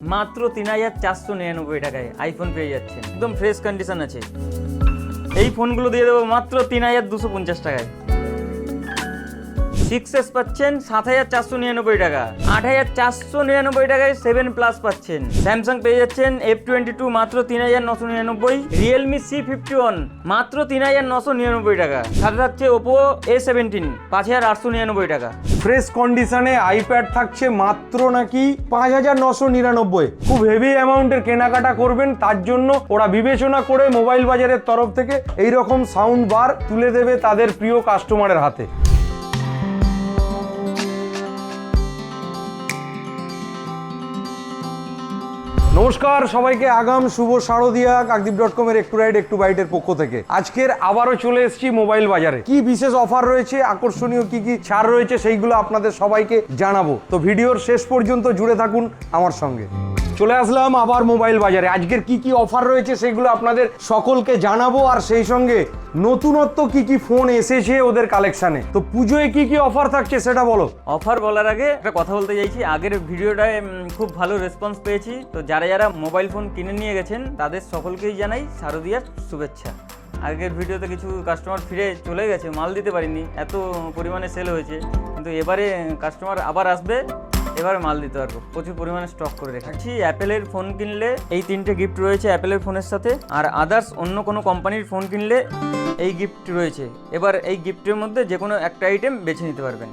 মাত্র তিন হাজার চারশো নিরানব্বই টাকায় আইফোন পেয়ে যাচ্ছেন। একদম ফ্রেশ কন্ডিশন আছে। এই ফোনগুলো দিয়ে দেবো মাত্র তিন হাজার দুশো পঞ্চাশ টাকায়। সিক্স এস পাচ্ছেন, সাত হাজার চারশো নিরানব্বই টাকা। আট হাজার চারশো নিরানব্বই টাকায় সেভেন প্লাস পাচ্ছেন। স্যামসাং পেয়ে যাচ্ছেন এফ টোয়েন্টি টু, মাত্র তিন হাজার নশো নিরানব্বই। রিয়েলমি সি ফিফটি ওয়ান মাত্র তিন হাজার নশো নিরানব্বই টাকা। সাথে থাকছে ওপো এ সেভেন্টিন পাঁচ হাজার আটশো নিরানব্বই টাকা। ফ্রেশ কন্ডিশনে আইপ্যাড থাকছে মাত্র নাকি পাঁচ হাজার নশো নিরানব্বই। খুব হেভি অ্যামাউন্টের কেনাকাটা করবেন, তার জন্য ওরা বিবেচনা করে মোবাইল বাজারের তরফ থেকে এই রকম সাউন্ড বার তুলে দেবে তাদের প্রিয় কাস্টমারের হাতে। নমস্কার, সবাইকে আগাম শুভ শারদিয়া কাকদীপ ডট কমের একটু রাইড একটু বাইটের পক্ষ থেকে। আজকের আবারও চলে এসেছি মোবাইল বাজারে। কি বিশেষ অফার রয়েছে, আকর্ষণীয় কি কি ছাড় রয়েছে, সেইগুলো আপনাদের সবাইকে জানাব। তো ভিডিওর শেষ পর্যন্ত জুড়ে থাকুন আমার সঙ্গে। চলে আসলাম আবার মোবাইল বাজারে। আজকের কি কি অফার রয়েছে সেগুলো আপনাদের সকলকে জানাব, আর সেই সঙ্গে নতুনত্ব কি কি ফোন এসেছে ওদের কালেকশানে তো পুজোয় কি কি অফার থাকছে সেটা বলো। অফার বলার আগে একটা কথা বলতে চাইছি, আগের ভিডিওটায় খুব ভালো রেসপন্স পেয়েছি। তো যারা যারা মোবাইল ফোন কিনে নিয়ে গেছেন, তাদের সকলকেই জানাই শারদিয়ার শুভেচ্ছা। আগের ভিডিওতে কিছু কাস্টমার ফিরে চলে গেছে, মাল দিতে পারিনি, এত পরিমাণে সেল হয়েছে। কিন্তু এবারে কাস্টমার আবার আসবে এবারে মাল দিতে পারব। প্রচুর পরিমাণে স্টক করে রেখেছি। অ্যাপেলের ফোন কিনলে এই তিনটে গিফট রয়েছে অ্যাপেলের ফোনের সাথে। আর আদার্স অন্য কোনো কোম্পানির ফোন কিনলে এই গিফট রয়েছে। এবার এই গিফটের মধ্যে যে কোনো একটা আইটেম বেছে নিতে পারবেন।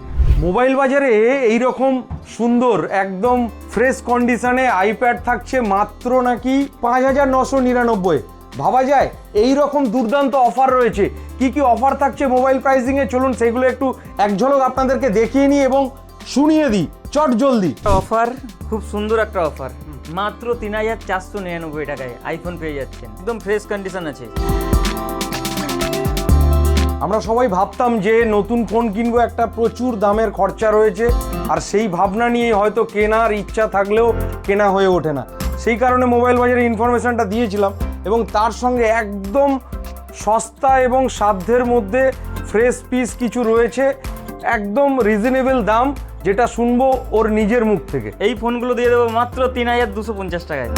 মোবাইল বাজারে এই রকম সুন্দর, একদম ফ্রেশ কন্ডিশনে আইপ্যাড থাকছে মাত্র নাকি পাঁচ হাজার নশো নিরানব্বই। ভাবা যায় এই রকম দুর্দান্ত অফার রয়েছে। কি কি অফার থাকছে মোবাইল প্রাইসিংয়ে চলুন সেগুলো একটু এক ঝলক আপনাদেরকে দেখিয়ে নিই এবং শুনিয়ে দিই চট জলদি। অফার খুব সুন্দর একটা অফার। মাত্র তিন হাজার চারশো নিরানব্বই টাকায় আইফোন পেয়ে যাচ্ছেন। একদম ফ্রেশ কন্ডিশন আছে। আমরা সবাই ভাবতাম যে নতুন ফোন কিনবো একটা প্রচুর দামের খরচা রয়েছে। আর সেই ভাবনা নিয়ে হয়তো কেনার ইচ্ছা থাকলেও কেনা হয়ে ওঠে না। সেই কারণে মোবাইল বাজারে ইনফরমেশানটা দিয়েছিলাম এবং তার সঙ্গে একদম সস্তা এবং সাধ্যের মধ্যে ফ্রেশ পিস কিছু রয়েছে। একদম রিজনেবল দাম। যেটা শুনব ওর নিজের মুখ থেকে। এই ফোনগুলো দিয়ে দেবো মাত্র তিন হাজার দুশো পঞ্চাশ টাকায়।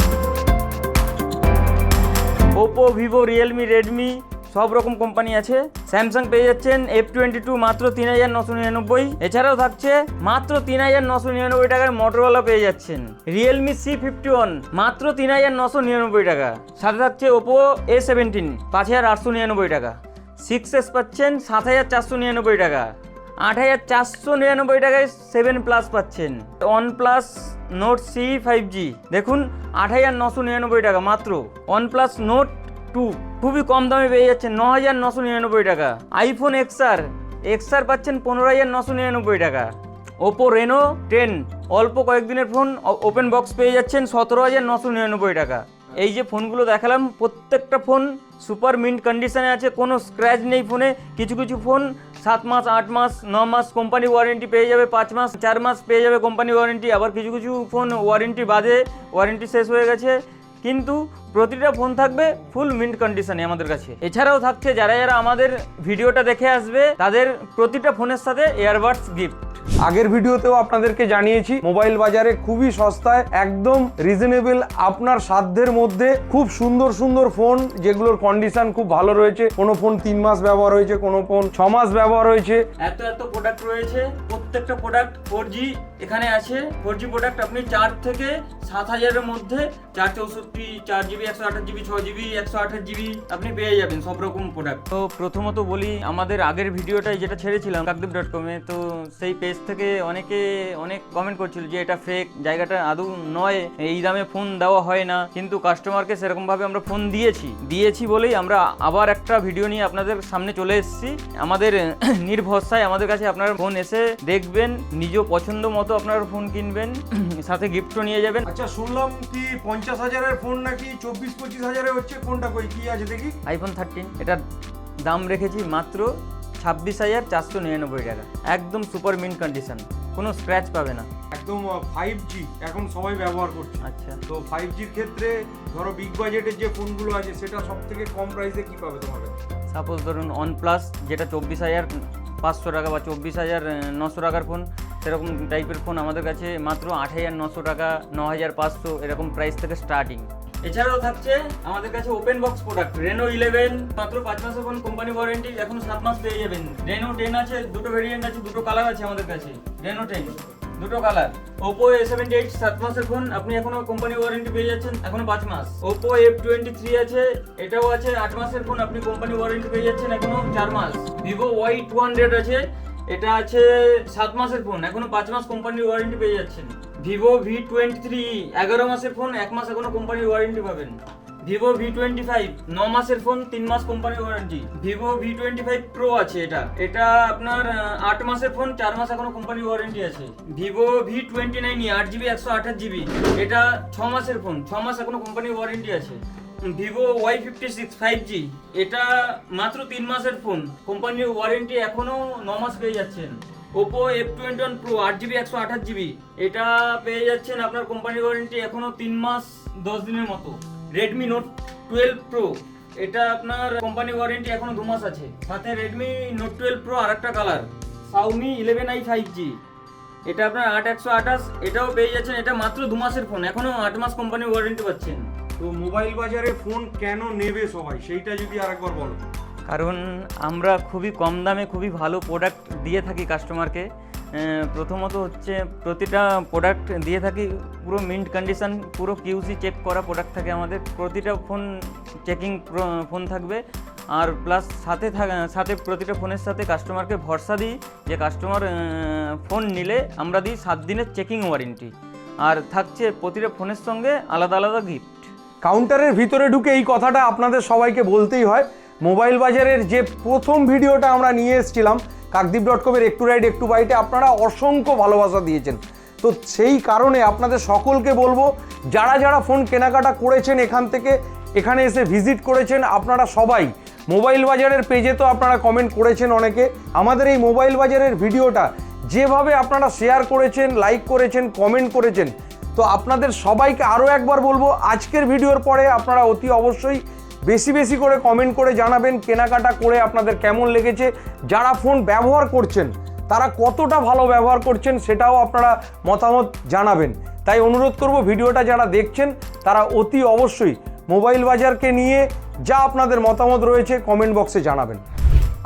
ওপো ভিভো রিয়েলমি রেডমি সব রকম কোম্পানি আছে। স্যামসাং পেয়ে যাচ্ছেন এফ টোয়েন্টি টু মাত্র তিন হাজার নশো নিরানব্বই। এছাড়াও থাকছে মাত্র তিন হাজার নশো নিরানব্বই টাকায় মোটরওয়ালা পেয়ে যাচ্ছেন। রিয়েলমি সি ফিফটি ওয়ান মাত্র তিন হাজার নশো নিরানব্বই টাকা। সাথে থাকছে ওপো এ সেভেন্টিন পাঁচ হাজার আটশো নিরানব্বই টাকা। সিক্স এস পাচ্ছেন সাত হাজার চারশো নিরানব্বই টাকা। আট হাজার চারশো নিরানব্বই টাকায় সেভেন প্লাস পাচ্ছেন। One plus Nord C five G দেখুন, আট হাজার নশো নিরানব্বই টাকা মাত্র। ওয়ান প্লাস নোট টু খুবই কম দামে পেয়ে যাচ্ছেন ন হাজার নশো নিরানব্বই টাকা। আইফোন এক্সআর এক্সআর পাচ্ছেন পনেরো হাজার নশো নিরানব্বই টাকা। ওপো রেনো টেন অল্প কয়েকদিনের ফোন ওপেন বক্স পেয়ে যাচ্ছেন সতেরো হাজার নশো নিরানব্বই টাকা। এই যে ফোনগুলো দেখালাম, প্রত্যেকটা ফোন সুপার মিন্ট কন্ডিশনে আছে, কোনো স্ক্র্যাচ নেই ফোনে। কিছু কিছু ফোন সাত মাস, আট মাস, ন মাস কোম্পানি ওয়ারেন্টি পেয়ে যাবে, পাঁচ মাস, চার মাস পেয়ে যাবে কোম্পানি ওয়ারেন্টি আবার কিছু কিছু ফোন ওয়ারেন্টি বাদে ওয়ারেন্টি শেষ হয়ে গেছে। কিন্তু প্রতিটা ফোন থাকবে ফুল মিন্ট কন্ডিশনে আমাদের কাছে। এছাড়াও থাকছে যারা যারা আমাদের ভিডিওটা দেখে আসবে তাদের প্রতিটা ফোনের সাথে এয়ারবাডস গিফট আগের ভিডিওতেও আপনাদেরকে জানিয়েছি মোবাইল বাজারে খুবই সস্তায় একদম রিজনেবল আপনার সাধ্যের মধ্যে খুব সুন্দর সুন্দর ফোন যেগুলোর কন্ডিশন খুব ভালো রয়েছে। কোনো ফোন তিন মাস ব্যবহার হয়েছে কোনো ফোন ছ মাস ব্যবহার হয়েছে। এত এত প্রোডাক্ট রয়েছে প্রত্যেকটা প্রোডাক্ট ফোর জি এখানে আছে। ফোর জি প্রোডাক্ট আপনি চার থেকে সাত হাজারের মধ্যে চার চৌষট্টি চার জিবি একশো আঠাশ জিবি ছ জিবি একশো আঠাশ জিবি আপনি পেয়ে যাবেন সব রকম প্রোডাক্ট তো প্রথমত বলি আমাদের আগের ভিডিওটাই যেটা ছেড়েছিলাম কাকদীপ ডট কমে তো সেই পেজ থেকে অনেকে অনেক কমেন্ট করছিল যে এটা ফেক জায়গাটা আদৌ নয় এই দামে ফোন দেওয়া হয় না। কিন্তু কাস্টমারকে সেরকম ভাবে আমরা ফোন দিয়েছি। দিয়েছি বলেই আমরা আবার একটা ভিডিও নিয়ে আপনাদের সামনে চলে এসেছি। আমাদের নির্ভরসায় আমাদের কাছে আপনার ফোন এসে দেখবেন নিজ পছন্দ মতো আপনার ফোন কিনবেন সাথে গিফটও নিয়ে যাবেন। আচ্ছা শুনলাম কি পঞ্চাশ হাজারের ফোন নাকি চব্বিশ পঁচিশ হাজারে হচ্ছে কোনটা কই কি আছে দেখি? আইফোন থার্টিন এটার দাম রেখেছি মাত্র ছাব্বিশ হাজার চারশো নিরানব্বই টাকা। একদম সুপার মিন্ট কন্ডিশন কোনো স্ক্র্যাচ পাবে না। একদম ফাইভ জি এখন সবাই ব্যবহার করছে। আচ্ছা। তো ফাইভ জির ক্ষেত্রে ধরো বিগ বাজেটের যে ফোনগুলো আছে সেটা সব থেকে কম প্রাইসে কি পাবে তোমার? সাপোজ ধরুন ওয়ান প্লাস যেটা চব্বিশ হাজার পাঁচশো টাকা বা চব্বিশ হাজার নশো টাকার ফোন সেরকম টাইপের ফোন আমাদের কাছে মাত্র আট হাজার নশো টাকা ন হাজার পাঁচশো এরকম প্রাইস থেকে স্টার্টিং এছাড়াও থাকছে আমাদের কাছে open box product Reno eleven মাত্র পাঁচ মাসের ফোন কোম্পানি ওয়ারেন্টি এখন সাত মাস পেয়ে যাবেন। রেনো টেন আছে, দুটো ভেরিয়েন্ট আছে, দুটো কালার আছে আমাদের কাছে। রেনো টেন দুটো colour Oppo A seventy eight সাত মাসের ফোন আপনি এখনও কোম্পানি ওয়ারেন্টি পেয়ে যাচ্ছেন এখনও পাঁচ মাস। ওপো এফ টোয়েন্টি থ্রি আছে, এটাও আছে, আট মাসের ফোন আপনি কোম্পানি ওয়ারেন্টি পেয়ে যাচ্ছেন এখনও চার মাস। ভিভো ওয়াই টু হান্ড্রেড আছে, এটা আছে সাত মাসের ফোন এখনও পাঁচ মাস কোম্পানির ওয়ারেন্টি পেয়ে যাচ্ছেন। ভিভো ভি টোয়েন্টি থ্রি এগারো মাসের ফোন এক মাস এখনও কোম্পানির ওয়ারেন্টি পাবেন। ভিভো ভি টোয়েন্টি ফাইভ ন মাসের ফোন তিন মাস কোম্পানির warranty Vivo V twenty five Pro আছে এটা। এটা আপনার আট মাসের ফোন চার মাস এখনও কোম্পানির ওয়ারেন্টি আছে। ভিভো ভি টোয়েন্টি নাইন আট জিবি একশো আঠাশ জিবি এটা ছ মাসের ফোন ছ মাস এখনও কোম্পানির ওয়ারেন্টি আছে। Vivo Y fifty six five G এটা মাত্র তিন মাসের ফোন কোম্পানির ওয়ারেন্টি এখনও ন মাস পেয়ে যাচ্ছেন। Oppo F twenty one Pro আট জিবি একশো আঠাশ জিবি এটা পেয়ে যাচ্ছেন আপনার কোম্পানির ওয়ারেন্টি এখনও তিন মাস, দশ দিনের মতো। রেডমি নোট টুয়েলভ প্রো এটা আপনার কোম্পানি ওয়ারেন্টি এখনও দু মাস আছে। সাথে রেডমি নোট টুয়েলভ প্রো আর একটা colour Xiaomi eleven i five G এটা আপনার আট, একশো আঠাশ, এটাও পেয়ে যাচ্ছেন, এটা মাত্র দু মাসের ফোন এখনও আট মাস কোম্পানির ওয়ারেন্টি পাচ্ছেন। তো মোবাইল বাজারে ফোন কেন নেবে সবাই? সেইটা যদি আরেকবার বলো। কারণ আমরা খুবই কম দামে খুবই ভালো প্রোডাক্ট দিয়ে থাকি কাস্টমারকে প্রথমত হচ্ছে প্রতিটা প্রোডাক্ট দিয়ে থাকি, পুরো মিন্ট কন্ডিশন পুরো কিউসি চেক করা প্রোডাক্ট থাকে আমাদের। প্রতিটা ফোন চেকিং ফোন থাকবে। আর প্লাস সাথে সাথে প্রতিটা ফোনের সাথে কাস্টমারকে ভরসা দিই যে কাস্টমার ফোন নিলে আমরা দিই সাত দিনের চেকিং ওয়ারেন্টি আর থাকছে প্রতিটা ফোনের সঙ্গে আলাদা আলাদা গিফট কাউন্টারের ভিতরে ঢুকে এই কথাটা আপনাদের সবাইকে বলতেই হয়। মোবাইল বাজারের যে প্রথম ভিডিওটা আমরা নিয়ে এসেছিলাম কাকদ্বীপ ডট কমের একটু রাইড একটু বাইটে আপনারা অসংখ্য ভালোবাসা দিয়েছেন। তো সেই কারণে আপনাদের সকলকে বলব, যারা যারা ফোন কেনাকাটা করেছেন এখান থেকে, এখানে এসে ভিজিট করেছেন, আপনারা সবাই, মোবাইল বাজারের পেজে তো আপনারা কমেন্ট করেছেন অনেকে, আমাদের এই মোবাইল বাজারের ভিডিওটা যেভাবে আপনারা শেয়ার করেছেন লাইক করেছেন কমেন্ট করেছেন, তো আপনাদের সবাইকে আরও একবার বলব, আজকের ভিডিওর পরে আপনারা অতি অবশ্যই বেশি বেশি করে কমেন্ট করে জানাবেন, কেনাকাটা করে আপনাদের কেমন লেগেছে, যারা ফোন ব্যবহার করছেন, তারা কতটা ভালো ব্যবহার করছেন সেটাও আপনারা মতামত জানাবেন। তাই অনুরোধ করব ভিডিওটা যারা দেখছেন, তারা অতি অবশ্যই মোবাইল বাজারকে নিয়ে যা আপনাদের মতামত রয়েছে কমেন্ট বক্সে জানাবেন।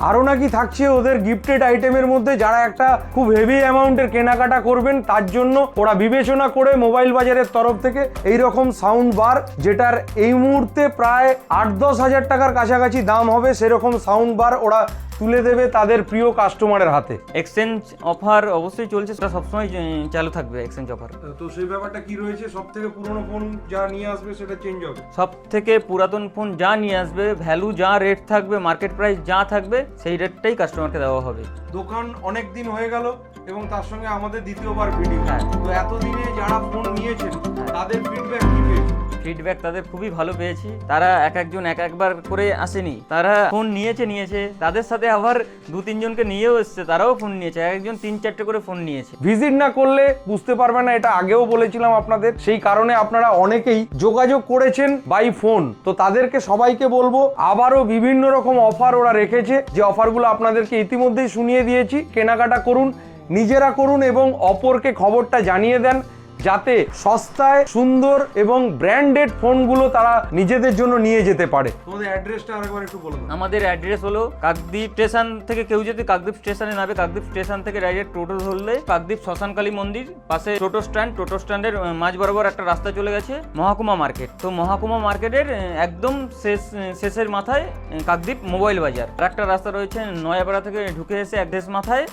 আরও নাকি থাকছে ওদের গিফটেড আইটেমের মধ্যে যারা একটা খুব হেভি অ্যামাউন্টের কেনাকাটা করবেন তার জন্য ওরা বিবেচনা করে মোবাইল বাজারের তরফ থেকে এই রকম সাউন্ড বার যেটার এই মুহূর্তে প্রায় আট দশ হাজার টাকার কাছাকাছি দাম হবে সেরকম সাউন্ড বার ওরা তুলে দেবে তাদের প্রিয় কাস্টমারের হাতে। এক্সচেঞ্জ অফার অবশ্যই চলছে সেটা সবসময় চালু থাকবে এক্সচেঞ্জ অফার তো সেই ব্যাপারটা কি রয়েছে? সব থেকে পুরনো ফোন যা নিয়ে আসবে সেটা চেঞ্জ হবে? সব থেকে পুরাতন ফোন যা নিয়ে আসবে ভ্যালু যা রেট থাকবে মার্কেট প্রাইস যা থাকবে সেই রেটটাই কাস্টমারকে দেওয়া হবে। দোকান অনেক দিন হয়ে গেল এবং তার সঙ্গে আমাদের দ্বিতীয়বার ভিডিও হ্যাঁ। তো এতদিনে যারা ফোন নিয়েছেন তাদের ফিডব্যাক কি পেয়েছে ফিডব্যাক তাদের খুবই ভালো পেয়েছি। তারা এক একজন এক একবার করে আসেনি। তারা ফোন নিয়েছে নিয়েছে। তাদের সাথে আবার দু তিনজনকে নিয়েও এসছে। তারাও ফোন নিয়েছে। এক একজন তিন, চারটে করে ফোন নিয়েছে। ভিজিট না করলে বুঝতে পারবে না, এটা আগেও বলেছিলাম আপনাদের। সেই কারণে আপনারা অনেকেই যোগাযোগ করেছেন বাই ফোন তো তাদেরকে সবাইকে বলব, আবারও বিভিন্ন রকম অফার ওরা রেখেছে। যে অফারগুলো আপনাদেরকে ইতিমধ্যেই শুনিয়ে দিয়েছি। কেনাকাটা করুন, নিজেরা করুন এবং অপরকে খবরটা জানিয়ে দেন। যাতে সস্তায় সুন্দর এবং ব্র্যান্ডেড ফোনগুলো তারা নিজেদের জন্য নিয়ে যেতে পারে। তোমাদের অ্যাড্রেসটা আরেকবার একটু বলো। আমাদের অ্যাড্রেস হলো কাকদ্বীপ স্টেশন থেকে কেউ যদি কাকদ্বীপ স্টেশনে নামে কাকদ্বীপ স্টেশন থেকে ডাইরেক্ট টোটো ধরলে কাকদ্বীপ শ্মশানকালী মন্দির পাশে টোটো স্ট্যান্ড টোটো স্ট্যান্ডের মাঝ বরাবর একটা রাস্তা চলে গেছে মহাকুমা মার্কেট। তো মহাকুমা মার্কেটের একদম শেষ শেষের মাথায় কাকদ্বীপ মোবাইল বাজার। আর একটা রাস্তা রয়েছে নয়াপাড়া থেকে ঢুকে এসে এক দেশ মাথায়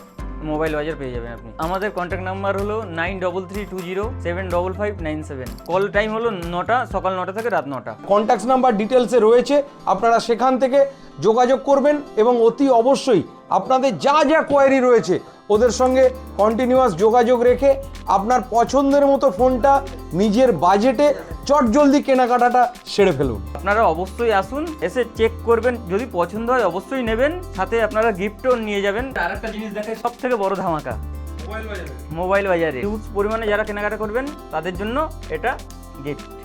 মোবাইল বাজার পেয়ে যাবেন আপনি। আমাদের কন্ট্যাক্ট নাম্বার হলো nine double three two zero seven double five nine seven call time হলো নটা, সকাল নটা থেকে রাত নটা। কন্ট্যাক্ট নাম্বার ডিটেলসে রয়েছে, আপনারা সেখান থেকে যোগাযোগ করবেন এবং অতি অবশ্যই আপনাদের যা যা কোয়ারি রয়েছে ওদের সঙ্গে কন্টিনিউয়াস যোগাযোগ রেখে আপনার পছন্দের মতো ফোনটা নিজের বাজেটে চটজলদি কেনাকাটাটা সেরে ফেলুন। আপনারা অবশ্যই আসুন এসে চেক করবেন যদি পছন্দ হয় অবশ্যই নেবেন সাথে আপনারা গিফটও নিয়ে যাবেন। আর একটা জিনিস দেখাই সব থেকে বড় ধামাকা। মোবাইল বাজারে। হিউজ পরিমাণে যারা কেনাকাটা করবেন তাদের জন্য এটা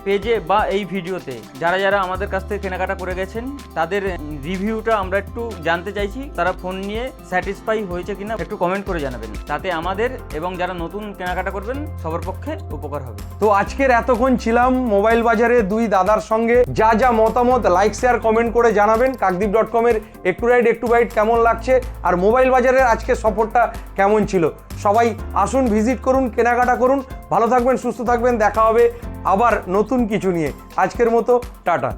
পেজে বা এই ভিডিওতে যারা যারা আমাদের কাছ থেকে কেনাকাটা করে গেছেন, তাদের রিভিউটা আমরা একটু জানতে চাইছি, তারা ফোন নিয়ে স্যাটিসফাই হয়েছে কিনা একটু কমেন্ট করে জানাবেন। তাতে আমাদের এবং যারা নতুন কেনাকাটা করবেন, সবার পক্ষে উপকার হবে। তো আজকের এতক্ষণ ছিলাম মোবাইল বাজারে দুই দাদার সঙ্গে। যা যা মতামত লাইক শেয়ার কমেন্ট করে জানাবেন। কাকদ্বীপ ডট কমের একটু রাইড একটু বাইট কেমন লাগছে? আর মোবাইল বাজারের আজকের সফরটা কেমন ছিল? সবাই আসুন, ভিজিট করুন, কেনাকাটা করুন। ভালো থাকবেন, সুস্থ থাকবেন। দেখা হবে আবার নতুন কিছু নিয়ে। আজকের মতো, টাটা।